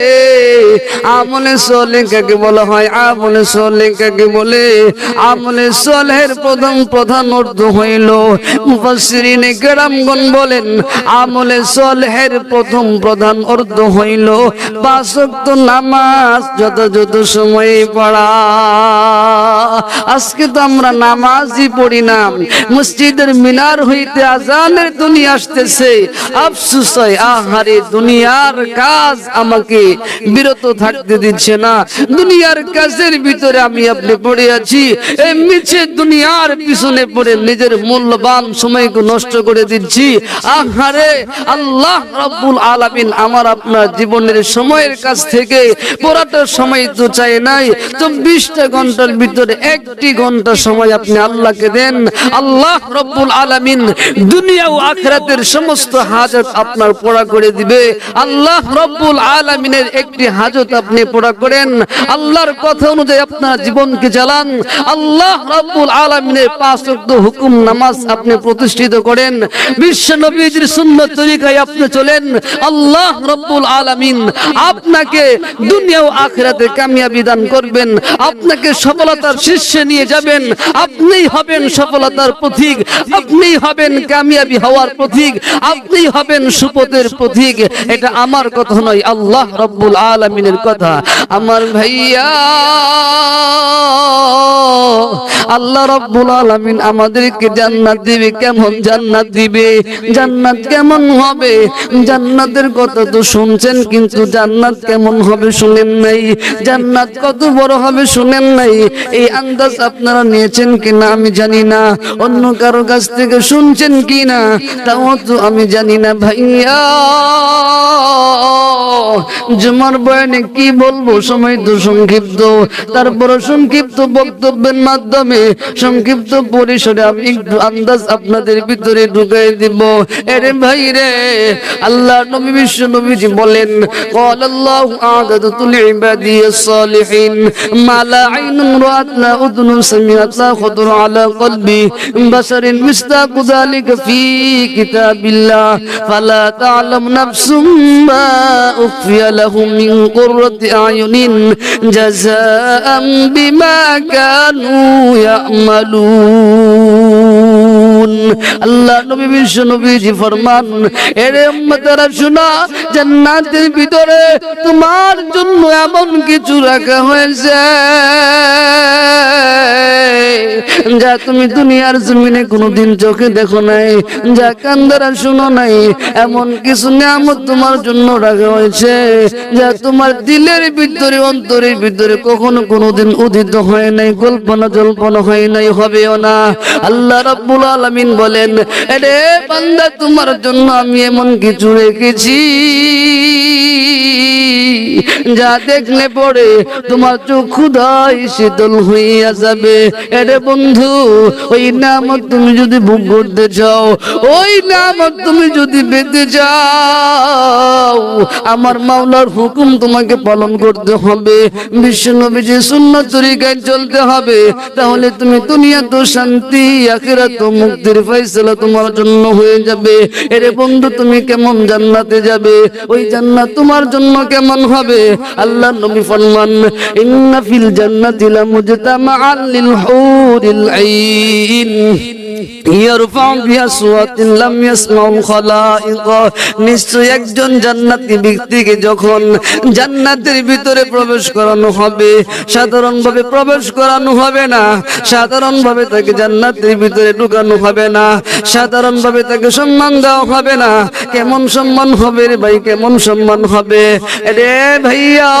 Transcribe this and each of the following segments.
Hey! আমলে সোলে কাকে বলা হয়? আমলে সোলে কাকে বলে? আমলে সোলের প্রথম প্রধান অর্থ হইল, মুফাসসিরিনে কেরামগণ বলেন আমলে সোলের প্রথম প্রধান অর্থ হইল ওয়াক্ত নামাজ যথাযথ সময়ে পড়া। আজকে তো আমরা নামাজই পড়ি না। মসজিদের মিনার হইতে আজানের দুনিয়া আসতেছে। আফসুস হয়, আহারে, দুনিয়ার কাজ আমাকে বিরত থাকতে দিচ্ছে না। দুনিয়ার কাজের ভিতরে আমি আপনি পড়ে আছি। এই মিছে দুনিয়ার পিছনে পড়ে নিজের মূল্যবান সময়কে নষ্ট করে দিচ্ছি। আহারে আল্লাহ রব্বুল আলামিন আমার আপনার জীবনের সময়ের কাছ থেকে পুরাটা সময় তো চাই নাই। চব্বিশটা ঘণ্টার ভিতরে একটি ঘণ্টা সময় আপনি আল্লাহকে দেন। আল্লাহ রব্বুল আলামিন দুনিয়া ও আখরাতের সমস্ত হাজত আপনার পড়া করে দিবে। আল্লাহ রব্বুল আলামিনের একটি হাজত আপনি পুরা করেন। আল্লাহর কথা অনুযায়ী আপনার জীবনকে চালান। আল্লাহ রব্বুল আলামিনের পাঁচ ওয়াক্ত হুকুম নামাজ আপনি প্রতিষ্ঠিত করেন। বিশ্ব নবীজির সুন্নত তরিকায় আপনি চলেন। আল্লাহ রব্বুল আলামিন আপনাকে দুনিয়া ও আখিরাতে কামিয়াবি দান করবেন। আপনাকে সফলতার শীর্ষে নিয়ে যাবেন। আপনিই হবেন সফলতার পথিক আপনিই হবেন কামিয়াবি হওয়ার পথিক আপনিই হবেন সুপথের পথিক এটা আমার কথা নয়। আল্লাহ রব্বুল আলামিনের কথা। আমার ভাইয়া আল্লাহ রব্বুল আলামিন আমাদেরকে জান্নাত দিবে কেমন জান্নাত দিবে? জান্নাত কেমন হবে? জান্নাতের কথা তো শুনছেন কিন্তু জান্নাত কেমন হবে শুনেন নাই। জান্নাত কত বড় হবে শুনেন নাই। এই আন্দাজ আপনারা নিয়েছেন কিনা আমি জানি না। অন্য কারও কাছ থেকে শুনছেন কিনা? তাও তো আমি জানি না ভাইয়া। জুমার বয়ানে কি বলবো সময় তো সংক্ষিপ্ত তারপর সংক্ষিপ্ত বক্তব্যের মাধ্যমে সংক্ষিপ্ত পরিসরে আমি একটু আন্দাজ আপনাদের ভিতরে ঢুকাই দিব এরে ভাই রে আল্লাহ নবী বিশ্ব নবীজি বলেন قال الله أعددت لعبادي الصالحين ما لا عين رأت لا أذن سمعت لا خطر على قلبي بشر مصداق ذلك في كتاب الله فلا تعلم نفس ما أخفي لهم من قرة أعين جزاء بما كانوا يعملون আল্লাহ নবী বিশ্ব নবীজি ফরমান এরে উম্মতারা শোনা জান্নাতের ভিতরে তোমার জন্য এমন কিছু রাখা হয়েছে যা তুমি দুনিয়ার জমিনে কোনোদিন চোখে দেখো নাই, যা কান্দারা শুনো নাই, এমন কিছু নিয়ামত তোমার জন্য রাখা হয়েছে, যা তোমার দিলের ভিতরে, অন্তরের ভিতরে কখনো কোনোদিন উদিত হয় নাই, কল্পনা জল্পনা হয় নাই, হবেও না। আল্লাহ রাব্বুল আলামিন বলেন, এরে বান্দা, তোমার জন্য আমি এমন কিছু রেখেছি। যা দেখলে পরে তোমার চোখ ক্ষুধাই শীতল হইয়া যাবে। এরে বন্ধু, ওই নামত তুমি যদি ভোগ করতে চাও, ওই নামত তুমি যদি পেতে চাও, আমার মাওলার হুকুম তোমাকে পালন করতে হবে। বিশ্ব নবীজি শূন্য তরিকায় চলতে হবে। তাহলে তুমি দুনিয়া তো শান্তি আখেরা তো মুক্তির ফয়সালা তোমার জন্য হয়ে যাবে। এরে বন্ধু, তুমি কেমন জান্নাতে যাবে? ওই জান্নাত তোমার জন্য কেমন হবে? আল্লাহ নবী ফরমান ইন্না ফিল জান্নাতি লামুজতামাআন লিল হুরিল আইন। বিহা সুওয়াতিন লাম ইয়াসমাউল খালাইক নিশ্চয় একজন জান্নাতি ব্যক্তিকে যখন জান্নাতের ভিতরে প্রবেশ করানো হবে সাধারণ ভাবে প্রবেশ করানো হবে না সাধারণ ভাবে তাকে জান্নাতের ভিতরে ঢুকানো হবে না সাধারণ ভাবে তাকে সম্মান দেওয়া হবে না। কেমন সম্মান হবে রে ভাই, কেমন সম্মান হবে? রে ভাইয়া!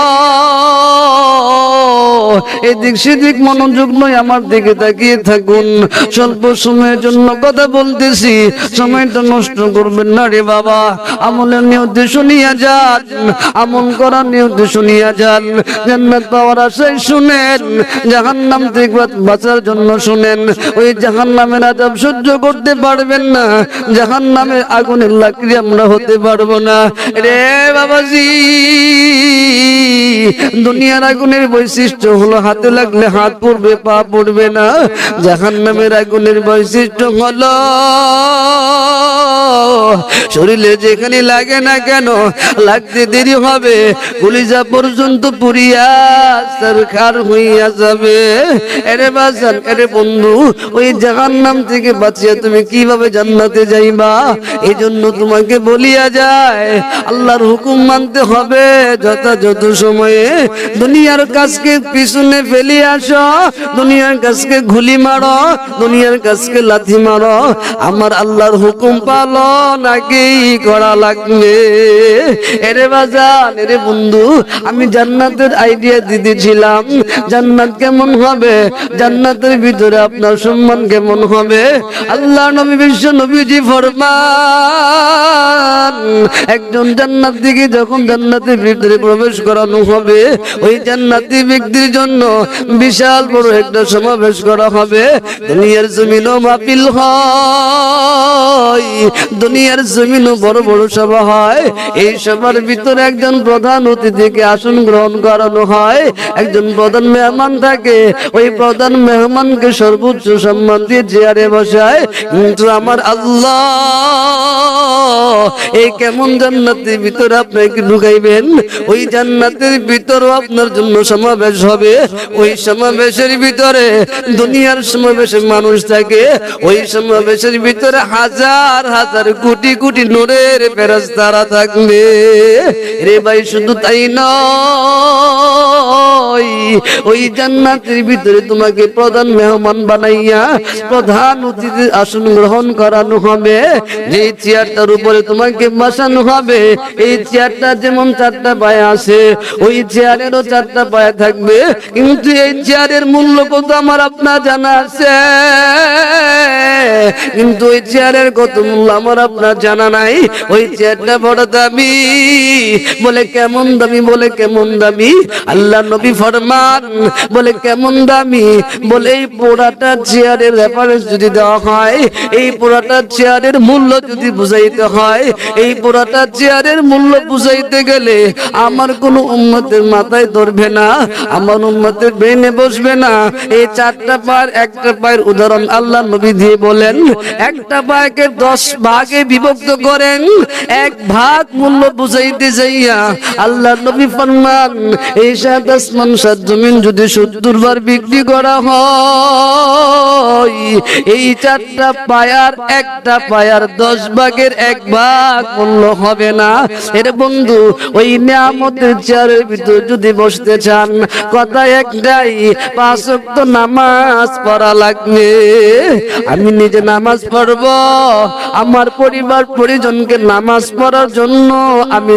এদিক সেদিক মনোযোগ নয়, আমার দিকে তাকিয়ে থাকুন। স্বল্প সময়ের জন্য কথা বলতেছি, সময়টা নষ্ট করবেন না রে বাবা। আমলের নিয়তে শুনিয়া যান, আমল করার নিয়তে শুনিয়া যান। জান্নাত পাওয়ার আশায় শুনেন, জাহান্নাম থেকে বাঁচার জন্য শুনেন। ওই জাহান্নামের আজাব সহ্য করতে পারবেন না জাহান্নামের আগুনের লাকড়ি আমরা হতে পারব না। রে বাবাজি! দুনিয়ার আগুনের বৈশিষ্ট্য হলো হাতে লাগলে হাত পড়বে, পা পড়বে না। জাহান্নামের আগুনের বৈশিষ্ট্য হলো শরীরে যেখানে লাগে না কেন, লাগতে দেরি হবে পুলিশা পর্যন্ত পুরিয়া সরকার হইয়া যাবে। এরে বাজান, এরে বন্ধু, ওই জাহান্নাম থেকে বাঁচিয়া তুমি কীভাবে জান্নাতে যাইবা? এই জন্য তোমাকে বলিয়া যায়, আল্লাহর হুকুম মানতে হবে, যথাযথ সময়ে। দুনিয়ার কাজকে পিছনে ফেলে আসো, দুনিয়ার কাজকে ঘুলি মারো, দুনিয়ার কাজকে লাথি মারো। আমার আল্লাহর হুকুম পালন আগেই করা লাগবে? এরে বাজান, এরে বন্ধু, আমি জান্নাতের আইডিয়া দিতেছিলাম জান্নাত কেমন হবে? জান্নাতের ভিতরে আপনার সম্মান কেমন হবে? আল্লাহ নবী, বিশ্ব নবীজি ফরমান, একজন জান্নাত দিকে যখন জান্নাতের ভিতরে প্রবেশ করানো হবে ওই জান্নাতি ব্যক্তির জন্য বিশাল বড় একটা সমাবেশ করা হবে। দুনিয়ার জমিনও মাপিল হয়। দুনিয়ার জমিনও বড় বড় সভা হয়। এই সভার ভিতরে একজন প্রধান অতিথিকে আসন গ্রহণ করানো হয়। একজন প্রধান মেহমান থাকে। ওই প্রধান মেহমানকে সর্বোচ্চ সম্মান দিয়ে চেয়ারে বসায়। কিন্তু আমার আল্লাহ এই কেমন জান্নাতের ভিতরে আপনাকে ঢুকাইবেন? ওই জান্নাতের ভিতরও আপনার জন্য সমাবেশ হবে। ওই সমাবেশের ভিতরে দুনিয়ার সমাবেশে মানুষ থাকে। ওই সমাবেশের ভিতরে হাজার হাজার কোটি কোটি নোরের ফেরস্তারা থাকবে। রে ভাই, শুধু তাই নয়। ওই জান্নাতের ভিতরে তোমাকে প্রধান মেহমান বানাইয়া প্রধান অতিথি আসন গ্রহণ করানো হবে। যে চেয়ারটার উপরে তোমাকে বসানো হবে, এই চেয়ারটা যেমন চারটা পায়ে আছে, ওই চেয়ারেরও চারটা পায়ে থাকবে। কিন্তু এই চেয়ারের মূল্য কত আমার আপনার জানা আছে? কিন্তু ওই চেয়ারের কত মূল্য আমার আপনার জানা নাই? ওই চেয়ারটা বড় দামি। বলে কেমন দামি, বলে কেমন দামি? আল্লাহ নবী ফরমান, বলে কেমন দামি? বলে এই পোড়াটা চেয়ারের রেফারেন্স যদি দেওয়া হয়, এই পোড়াটা চেয়ারের মূল্য যদি বুঝাইতে হয়, এই পোড়াটা চেয়ারের মূল্য বুঝাইতে গেলে আমার কোনো উন্মতের মাথায় ধরবে না, আমার উন্মতের ব্রেনে বসবে না। এই চারটা পায়ের, একটা পায়ের উদাহরণ আল্লাহ নবী দিয়ে বলেন, একটা পায়কে দশ ভাগে বিভক্ত করেন, এক ভাগ মূল্য বুঝাইতে যাইয়া আল্লাহ নবী ফরমান, এই সাত আসমান, সাত জমিন যদি সত্তর বার বিক্রি করা হয়, এই চারটা পায়ার একটা পায়ার দশ ভাগের এক ভাগ মূল্য হবে না। এর বন্ধু, ওই নিয়ামতের চেয়ারের ভিতর যদি বসতে চান, কথা একটাই, পাঁচ নামাজ পড়া লাগবে। আমি নিজে নামাজ পড়ব। আমার পরিবার পরিজনকে নামাজ পড়ার জন্য আমি